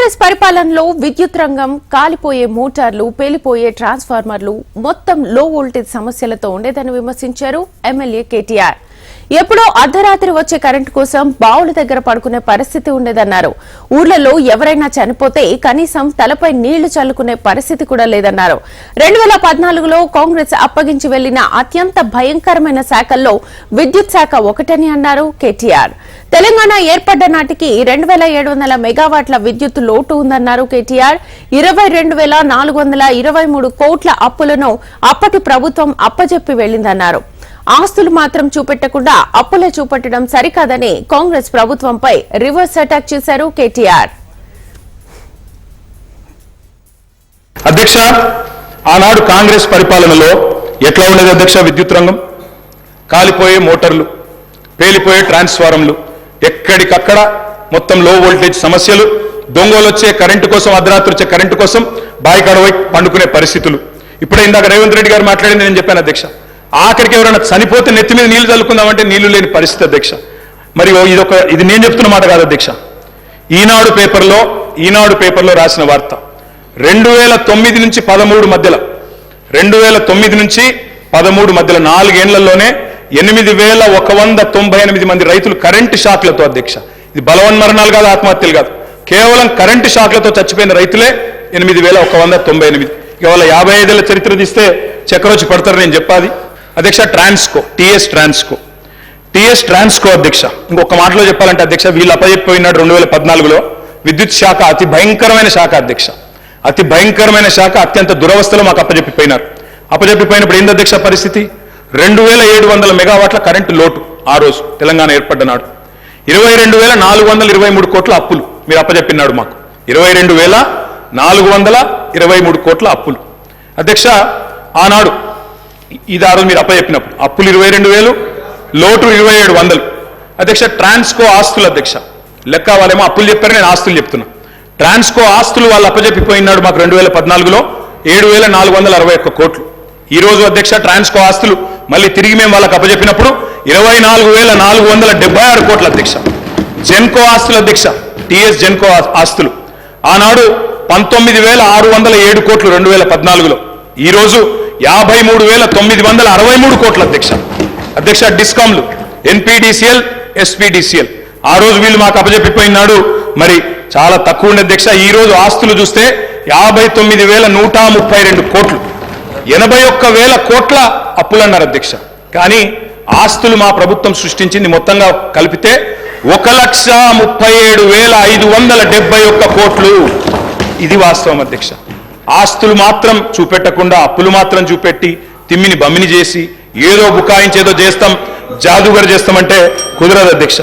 కాంగ్రెస్ పరిపాలనలో విద్యుత్ రంగం కాలిపోయే మోటార్లు పేలిపోయే ట్రాన్స్ఫార్మర్లు మొత్తం లో వోల్టేజ్ సమస్యలతో ఉండేదని విమర్శించారు ఎమ్మెల్యే కేటీఆర్. ఎప్పుడో అర్ధరాత్రి వచ్చే కరెంటు కోసం బావుల దగ్గర పడుకునే పరిస్థితి ఉండేదన్నారు. ఊర్లలో ఎవరైనా చనిపోతే కనీసం తలపై నీళ్ళు చల్లుకునే పరిస్థితి కూడా లేదన్నారు. రెండు వేల పద్నాలుగులో కాంగ్రెస్ అప్పగించి వెళ్ళిన అత్యంత భయంకరమైన శాఖల్లో విద్యుత్ శాఖ ఒకటని అన్నారు కేటీఆర్. తెలంగాణ ఏర్పడ్డ నాటికి రెండు వేల ఏడు వందల మెగావాట్ల విద్యుత్ లోటు ఉందన్నారు కేటీఆర్. ఇరవై రెండు వేల నాలుగు వందల ఇరవై మూడు కోట్ల అప్పులను అప్పటి ప్రభుత్వం అప్పజెప్పి వెళ్ళిందన్నారు ఆస్తులు మాత్రం చూపెట్టకుండా అప్పులే చూపెట్టడం సరికాదని కాంగ్రెస్ ప్రభుత్వంపై రివర్స్ అటాక్ చేశారు కేటీఆర్. అధ్యక్ష ఆనాడు కాంగ్రెస్ పరిపాలనలో ఎట్లా ఉండేది అధ్యక్ష విద్యుత్ రంగం? కాలిపోయే మోటార్లు పేలిపోయే ట్రాన్స్ఫారంలు ఎక్కడికక్కడ మొత్తం లో వోల్టేజ్ సమస్యలు దొంగలు వచ్చే కరెంటు కోసం అర్ధరాత్రి వచ్చే కరెంటు కోసం బాయి పండుకునే పరిస్థితులు. ఇప్పుడే ఇందాక రేవంత్ రెడ్డి గారు మాట్లాడింది నేను చెప్పాను అధ్యక్ష. ఆఖరికి ఎవరైనా చనిపోతే నెత్తి మీద నీళ్ళు చల్లుకుందామంటే నీళ్ళు లేని పరిస్థితి అధ్యక్ష. మరి ఓ ఇదొక ఇది నేను చెప్తున్న మాట కాదు అధ్యక్ష. ఈనాడు పేపర్లో ఈనాడు పేపర్లో రాసిన వార్త. రెండు వేల తొమ్మిది నుంచి పదమూడు మధ్యలో రెండు వేల తొమ్మిది నుంచి పదమూడు మధ్యలో నాలుగేళ్ళలోనే ఎనిమిది వేల ఒక వంద తొంభై ఎనిమిది మంది రైతులు కరెంటు షాక్లతో అధ్యక్ష. ఇది బలవన్మరణాలు కాదు ఆత్మహత్యలు కాదు. కేవలం కరెంటు షాక్లతో చచ్చిపోయిన రైతులే ఎనిమిది వేల ఒక వంద తొంభై ఎనిమిది. ఇవాళ యాభై ఐదేళ్ళ చరిత్ర తీస్తే చక్రవచ్చి పడతారు నేను చెప్పాది అధ్యక్ష Transco TS Transco. TS Transco అధ్యక్ష ఇంకొక మాటలో చెప్పాలంటే అధ్యక్ష వీళ్ళు అప్పజెప్పిపోయినాడు రెండు వేల పద్నాలుగులో విద్యుత్ శాఖ అతి భయంకరమైన శాఖ అధ్యక్ష. అతి భయంకరమైన శాఖ అత్యంత దురవస్థలో మాకు అప్పజెప్పిపోయినారు. అప్పజెప్పిపోయినప్పుడు ఏంది అధ్యక్ష పరిస్థితి? రెండు వేల ఏడు వందల మెగావాట్ల కరెంటు లోటు ఆ రోజు తెలంగాణ ఏర్పడ్డ నాడు. ఇరవై రెండు వేల నాలుగు వందల ఇరవై మూడు కోట్ల అప్పులు మీరు అప్పజెప్పినాడు మాకు. ఇరవై రెండు వేల నాలుగు వందల ఇరవై మూడు కోట్ల అప్పులు. అధ్యక్ష ఆనాడు ఇది ఆ రోజు మీరు అప్పచెప్పినప్పుడు అప్పులు ఇరవై రెండు వేలు లోటు ఇరవై ఏడు వందలు. అధ్యక్ష ట్రాన్స్కో ఆస్తులు అధ్యక్ష. లెక్క వాళ్ళేమో అప్పులు చెప్పారు నేను ఆస్తులు చెప్తున్నా. ట్రాన్స్కో ఆస్తులు వాళ్ళు అప్పచెప్పిపోయినాడు మాకు రెండు వేల పద్నాలుగులో ఏడు వేల నాలుగు వందల అరవై ఒక్క కోట్లు. ఈ రోజు అధ్యక్ష ట్రాన్స్కో ఆస్తులు మళ్ళీ తిరిగి మేము వాళ్ళకి అప్పచెప్పినప్పుడు ఇరవై నాలుగు వేల నాలుగు వందల డెబ్బై ఆరు కోట్ల అధ్యక్ష. జెన్కో ఆస్తుల అధ్యక్ష టిఎస్ జెన్కో ఆస్తులు. ఆనాడు పంతొమ్మిది వేల ఆరు వందల ఏడు కోట్లు రెండు వేల పద్నాలుగులో. ఈ రోజు యాభై మూడు వేల తొమ్మిది వందల అరవై మూడు కోట్ల అధ్యక్ష. అధ్యక్ష డిస్కామ్లు ఎన్పిడిసిఎల్ ఎస్పిడిసిఎల్. ఆ రోజు వీళ్ళు మాకు అప్పచెప్పిపోయినాడు మరి చాలా తక్కువ ఉండే అధ్యక్ష. ఈ రోజు ఆస్తులు చూస్తే యాభై తొమ్మిది వేల నూట ముప్పై రెండు కోట్లు. ఎనభై ఒక్క వేల కోట్ల అప్పులన్నారు అధ్యక్ష. కానీ ఆస్తులు మా ప్రభుత్వం సృష్టించింది మొత్తంగా కలిపితే ఒక లక్ష ముప్పై ఏడు వేల ఐదు వందల డెబ్బై ఒక్క కోట్లు. ఇది వాస్తవం అధ్యక్ష. ఆస్తులు మాత్రం చూపెట్టకుండా అప్పులు మాత్రం చూపెట్టి తిమ్మిని బమ్మిని చేసి ఏదో బుకాయించేదో చేస్తాం జాదుగర్ చేస్తామంటే కుదరదు అధ్యక్ష.